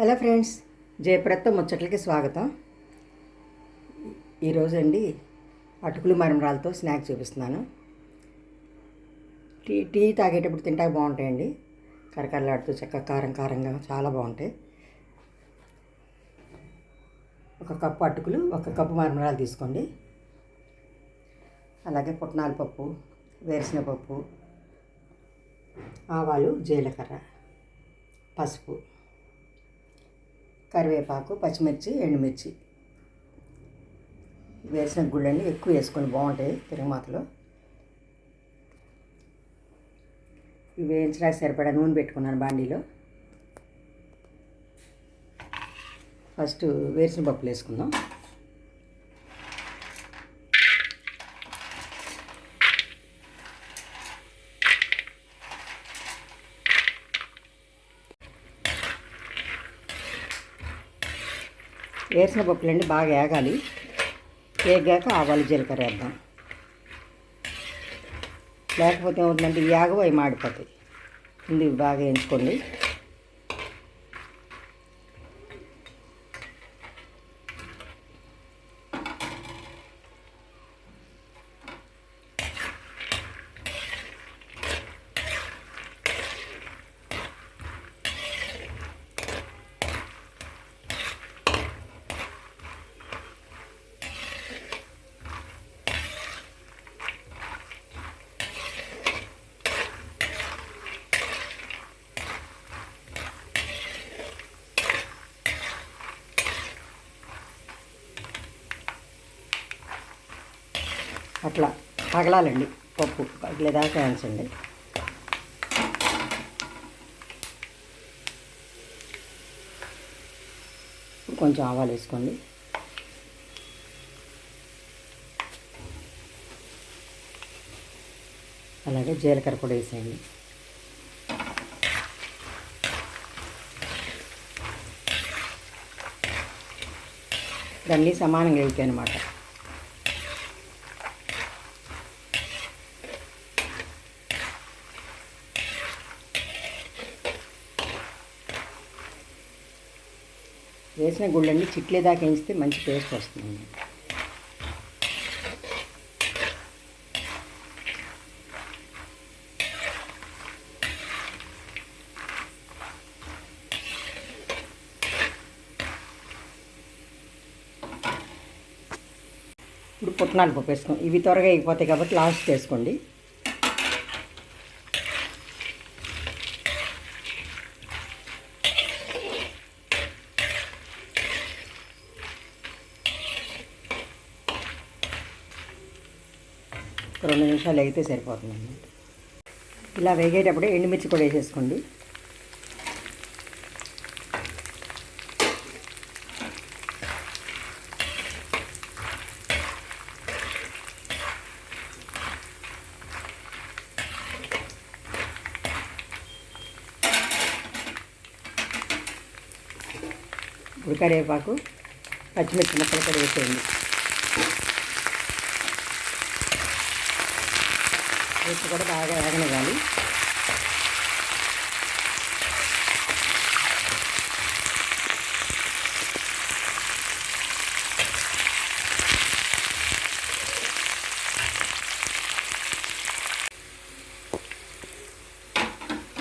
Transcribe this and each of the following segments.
Hello friends జయప్రత్త ముచ్చట్లకి స్వాగతం. ఈరోజు అండి అటుకులు మరమరాలతో స్నాక్ చూపిస్తున్నాను. టీ టీ తాగేటప్పుడు తింటా బాగుంటాయండి. కరకరలాడుతూ చక్కగా కారం కారంగా చాలా బాగుంటాయి. ఒక కప్పు అటుకులు ఒక కప్పు మరమరాలు తీసుకోండి. అలాగే పుట్నాల పప్పు వేరుశనగ పప్పు ఆవాలు జీలకర్ర పసుపు. కరివేపాకు పచ్చిమిర్చి ఎండుమిర్చి. వేసిన గుళ్ళని ఎక్కువ వేసుకొని బాగుంటాయి తిరుమాతలో ఇవి వేయించడానికి సరిపడా నూనె పెట్టుకున్నాను బాండీలో. ఫస్ట్ వేరుశనగ పప్పులు వేసుకుందాం. వేసిన పప్పులండి బాగా ఏగాలి. ఏగాక ఆవాలు జీలకర్ర వేద్దాం. లేకపోతే ఏమవుతుందంటే ఈ ఆగవు అవి మాడిపోతాయి. ముందు బాగా వేయించుకోండి. అట్లా పగలాలండి పప్పు. పగిలేదాకా వేయించండి కొంచెం ఆవాలు వేసుకోండి. అలాగే జీలకర్ర కూడా వేసేయండి. దాన్ని సమానంగా వెళ్తాయి అన్నమాట వేసిన గుళ్ళన్నీ చిట్లేదాకా వేయిస్తే మంచి టేస్ట్ వస్తుంది. ఇప్పుడు పుట్నాలు పప్పు వేసుకోండి ఇవి త్వరగా అయిపోతాయి కాబట్టి లాస్ట్ చేసుకోండి. రెండు నిమిషాలు అయితే సరిపోతుంది అన్నమాట ఇలా వేగేటప్పుడు ఎండుమిర్చి కూడా వేసేసుకోండి. ఇప్పుడు కరివేపాకు పచ్చిమిర్చి ముక్కలు కూడా వేసేయండి. ఉప్పు కూడా బాగా వేగనివ్వాలి.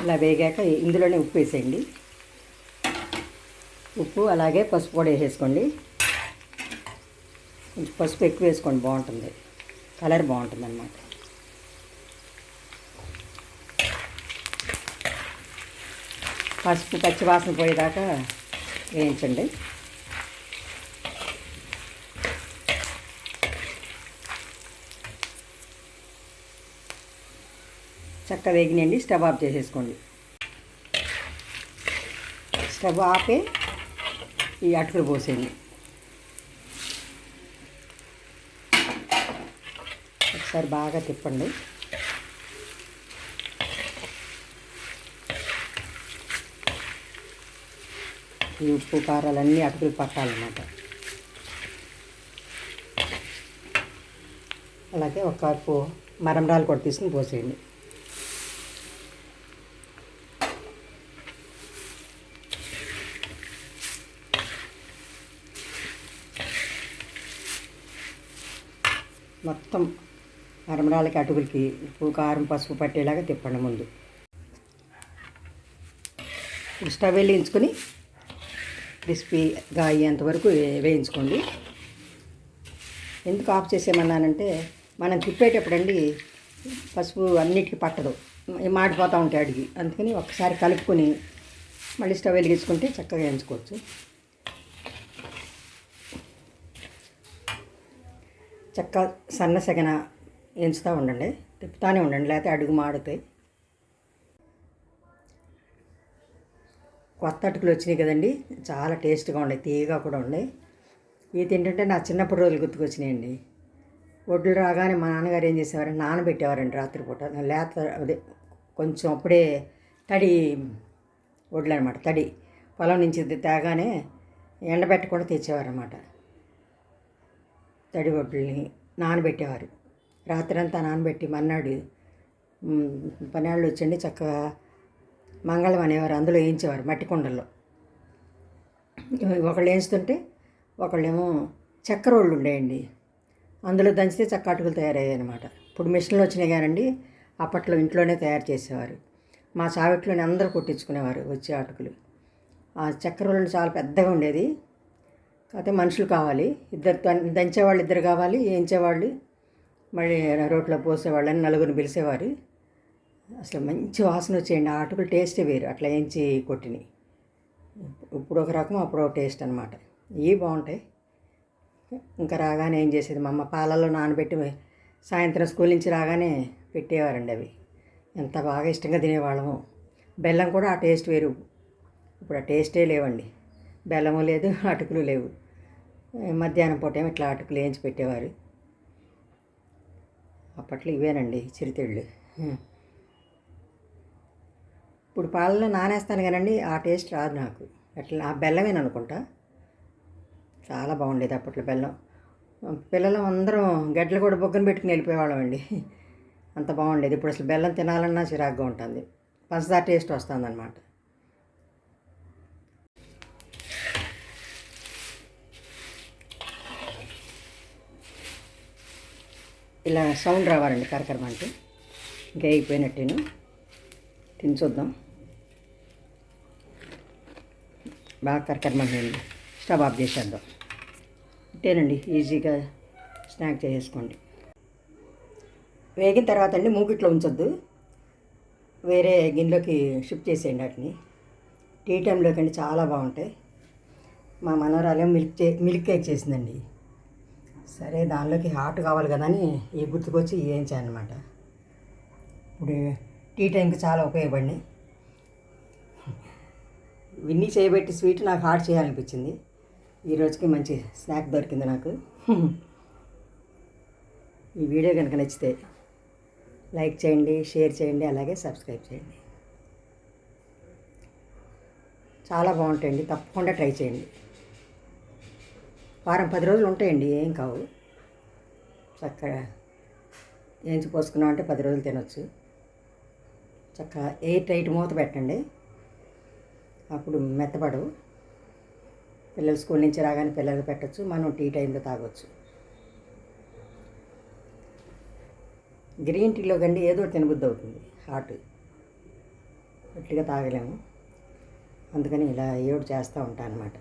ఇలా వేగాక ఇందులోనే ఉప్పు వేసేయండి. ఉప్పు అలాగే పసుపు కూడా వేసేసుకోండి. కొంచెం పసుపు ఎక్కువ వేసుకోండి బాగుంటుంది. కలర్ బాగుంటుంది అన్నమాట పసుపు పచ్చి వాసన పోయేదాకా వేయించండి. చక్క వేగినండి స్టవ్ ఆఫ్ చేసేసుకోండి. స్టవ్ ఆపే ఈ అటుకులు పోసేయండి. ఒకసారి బాగా తిప్పండి. ఈ ఉప్పు కారాలన్నీ అటుకులు పట్టాలన్నమాట. అలాగే ఒక కప్పు మరమరాలు కూడా తీసుకుని పోసేయండి. మొత్తం మరమరాలకి అటుకులకి ఉప్పు కారం పసుపు పట్టేలాగా తిప్పండి ముందు. స్టవ్ వెళ్ళించుకొని క్రిస్పీగా అయ్యేంత వరకు వే- వేయించుకోండి. ఎందుకు ఆఫ్ చేసేమన్నానంటే మనం తిప్పేటప్పుడండి పసుపు అన్నిటికీ పట్టదు. మాడిపోతూ ఉంటాయి అడిగి. అందుకని ఒకసారి కలుపుకొని మళ్ళీ స్టవ్ వెలిగించుకుంటే చక్కగా వేయించుకోవచ్చు. చక్క సన్నసగన ఎంచుతూ ఉండండి. తిప్పుతానే ఉండండి. లేకపోతే అడుగు మాడుతాయి. కొత్త అటుకులు వచ్చినాయి కదండి. చాలా టేస్ట్గా ఉన్నాయి తీయగా కూడా ఉన్నాయి. ఇది ఏంటంటే నా చిన్నప్పుడు రోజులు గుర్తుకొచ్చినాయండి. ఒడ్లు రాగానే మా నాన్నగారు ఏం చేసేవారంటే నానబెట్టేవారండి రాత్రిపూట. లేత అదే కొంచెం అప్పుడే తడి వడ్లు అనమాట తడి. పొలం నుంచి తేగానే ఎండబెట్టకుండా తెచ్చేవారనమాట. తడి వడ్లని నానబెట్టేవారు. రాత్రి అంతా నానబెట్టి మన్నాడు పనేళ్ళు వచ్చండి చక్కగా మంగళం అనేవారు అందులో వేయించేవారు మట్టి కుండల్లో. ఒకళ్ళు వేయించుతుంటే ఒకళ్ళేమో చక్కెర వాళ్ళు ఉండేయండి. అందులో దంచితే చక్క అటుకులు తయారయ్యాయి అనమాట ఇప్పుడు మిషన్లు వచ్చినాయి కానండి అప్పట్లో ఇంట్లోనే తయారు చేసేవారు. మా చావిట్లోనే అందరూ కొట్టించుకునేవారు వచ్చే అటుకులు. ఆ చక్కెర చాలా పెద్దగా ఉండేది. కాకపోతే మనుషులు కావాలి. ఇద్దరు దంచేవాళ్ళు ఇద్దరు కావాలి వేయించేవాళ్ళు. మళ్ళీ రోట్లో పోసేవాళ్ళని నలుగురిని పిలిచేవారు. అసలు మంచి వాసన వచ్చేయండి. ఆ అటుకులు టేస్టే వేరు. అట్లా వేయించి కొట్టినాయి ఇప్పుడు ఒక రకం అప్పుడు ఒక టేస్ట్ అనమాట ఇవి బాగుంటాయి. ఇంకా రాగానే ఏం చేసేది? మా అమ్మ పాలల్లో నానబెట్టి సాయంత్రం స్కూల్ నుంచి రాగానే పెట్టేవారండి అవి. ఎంత బాగా ఇష్టంగా తినేవాళ్ళము. బెల్లం కూడా ఆ టేస్ట్ వేరు. ఇప్పుడు ఆ టేస్టే లేవండి. బెల్లము లేదు అటుకులు లేవు. మధ్యాహ్నం పూట ఏమో ఇట్లా అటుకులు వేయించి పెట్టేవారు. అప్పట్లో ఇవేనండి చిరుతిళ్ళు. ఇప్పుడు పాలలో నానేస్తాను కానండి ఆ టేస్ట్ రాదు నాకు. అట్లా ఆ బెల్లమేను అనుకుంటా. చాలా బాగుండేది అప్పట్లో బెల్లం. పిల్లలు అందరం గడ్డలు కూడా బొగ్గను పెట్టుకుని వెళ్ళిపోయేవాళ్ళం అండి. అంత బాగుండేది. ఇప్పుడు అసలు బెల్లం తినాలన్నా చిరాగ్గా ఉంటుంది. పంచదార టేస్ట్ వస్తుందన్నమాట. ఇలా సౌండ్ రావాలండి కరకరమంటే. ఇంకా అయిపోయినట్టేను తిని చూద్దాం. బాగా కరకరమండి స్టవ్ ఆఫ్ చేసేద్దాం. ఇంతేనండి ఈజీగా స్నాక్ చేసేసుకోండి. వేగిన తర్వాత అండి మూకిట్లో ఉంచొద్దు. వేరే గిన్నెలోకి షిఫ్ట్ చేసేయండి వాటిని. టీ టైంలోకి అండి చాలా బాగుంటాయి. మా మనవరాలేం మిల్క్ చే మిల్క్ కేక్ చేసిందండి. సరే దానిలోకి హాట్ కావాలి కదా అని ఈ గుర్తుకొచ్చి వేయించాను అనమాట ఇప్పుడు టీ టైంకి చాలా ఉపయోగపడినాయి. విన్నీ చేయబెట్టి స్వీట్ నాకు హాట్ చేయాలనిపించింది. ఈ రోజుకి మంచి స్నాక్ దొరికింది నాకు. ఈ వీడియో కనుక నచ్చితే లైక్ చేయండి షేర్ చేయండి అలాగే సబ్స్క్రైబ్ చేయండి. చాలా బాగుంటాయండి. తప్పకుండా ట్రై చేయండి. వారం పది రోజులు ఉంటాయండి ఏం కావు. చక్కగా ఏంచి పోసుకున్నామంటే పది రోజులు తినొచ్చు. చక్కగా ఎయిట్ టైట్ మూత పెట్టండి. అప్పుడు మెత్తపడవు. పిల్లలు స్కూల్ నుంచి రాగానే పిల్లలకు పెట్టచ్చు మనం టీ టైంలో తాగొచ్చు. గ్రీన్ టీలో కండి ఏదో తినబుద్ధి అవుతుంది హాట్. గట్టిగా తాగలేము. అందుకని ఇలా ఏడు చేస్తూ ఉంటాను అనమాట